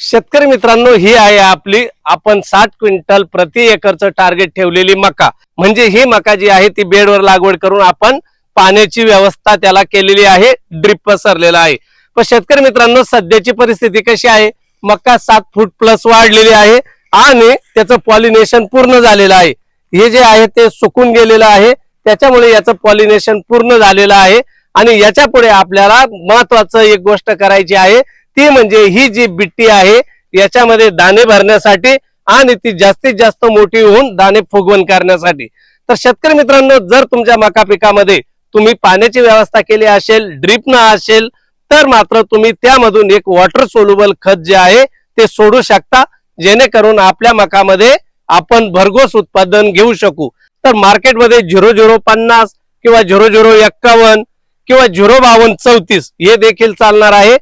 शेतकरी मित्रांनो ही आहे आपली आपण साठ क्विंटल प्रति एकरचं टार्गेट ठेवलेली मका. म्हणजे ही मका जी आहे ती बेडवर लागवड करून आपण पाण्याची व्यवस्था त्याला केलेली आहे ड्रिप पसरलेला आहे. पण शेतकरी मित्रांनो सध्याची परिस्थिती कशी आहे? मका सात फूट प्लस वाढलेली आहे आणि त्याचं पॉलिनेशन पूर्ण झालेलं आहे. हे जे आहे ते सुकून गेलेलं आहे. त्याच्यामुळे याचं पॉलिनेशन पूर्ण झालेलं आहे. आणि याच्यापुढे आपल्याला महत्वाचं एक गोष्ट करायची आहे ती म्हणजे ही जी बिट्टी आहे याच्यामध्ये दाणे भरण्यासाठी आणि ती जास्तीत जास्त मोठी होऊन दाणे फुगवण करण्यासाठी. तर शेतकरी मित्रांनो जर तुमच्या मका पिकामध्ये तुम्ही पाण्याची व्यवस्था केली असेल ड्रीप न असेल तर मात्र तुम्ही त्यामधून एक वॉटर सोल्युबल खत जे आहे ते सोडू शकता जेणेकरून आपल्या मकामध्ये आपण भरघोस उत्पादन घेऊ शकू. तर मार्केटमध्ये झिरो झिरो पन्नास किंवा झिरो झिरो एक्कावन्न किंवा झिरो बावन्न चौतीस हे देखील चालणार आहे.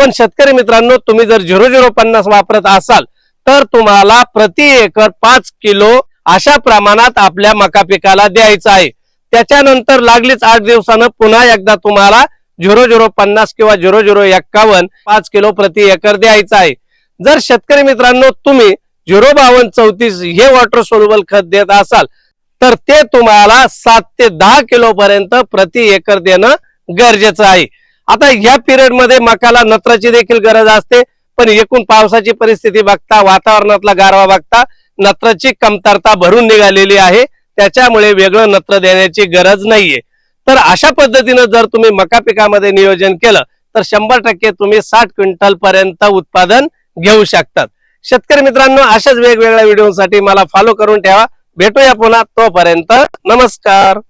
पण शेतकरी मित्रांनो तुम्ही जर झिरो झिरो पन्नास वापरत असाल तर तुम्हाला प्रति एकर पाच किलो अशा प्रमाणात आपल्या मका पिकाला द्यायचं आहे. त्याच्यानंतर लागलीच आठ दिवसानं पुन्हा एकदा तुम्हाला झिरो झिरो पन्नास किंवा झिरो झिरो एक्कावन्न पाच किलो प्रति एकर द्यायचं आहे. जर शेतकरी मित्रांनो तुम्ही झिरो बावन्न चौतीस हे वॉटर सोल्युबल खत देत असाल तर ते तुम्हाला सात ते दहा किलो पर्यंत प्रति एकर देणं गरजेचं आहे. आता ह्या पिरियडमध्ये मकाला नत्राची देखील गरज असते पण एकूण पावसाची परिस्थिती बघता वातावरणातला गारवा बघता नत्राची कमतरता भरून निघालेली आहे. त्याच्यामुळे वेगळं नत्र देण्याची गरज नाहीये. तर अशा पद्धतीनं जर तुम्ही मका पिकामध्ये नियोजन केलं तर शंभर टक्के तुम्ही साठ क्विंटल पर्यंत उत्पादन घेऊ शकतात. शेतकरी मित्रांनो अशाच वेगवेगळ्या व्हिडिओसाठी मला फॉलो करून ठेवा. भेटूया पुन्हा तोपर्यंत नमस्कार.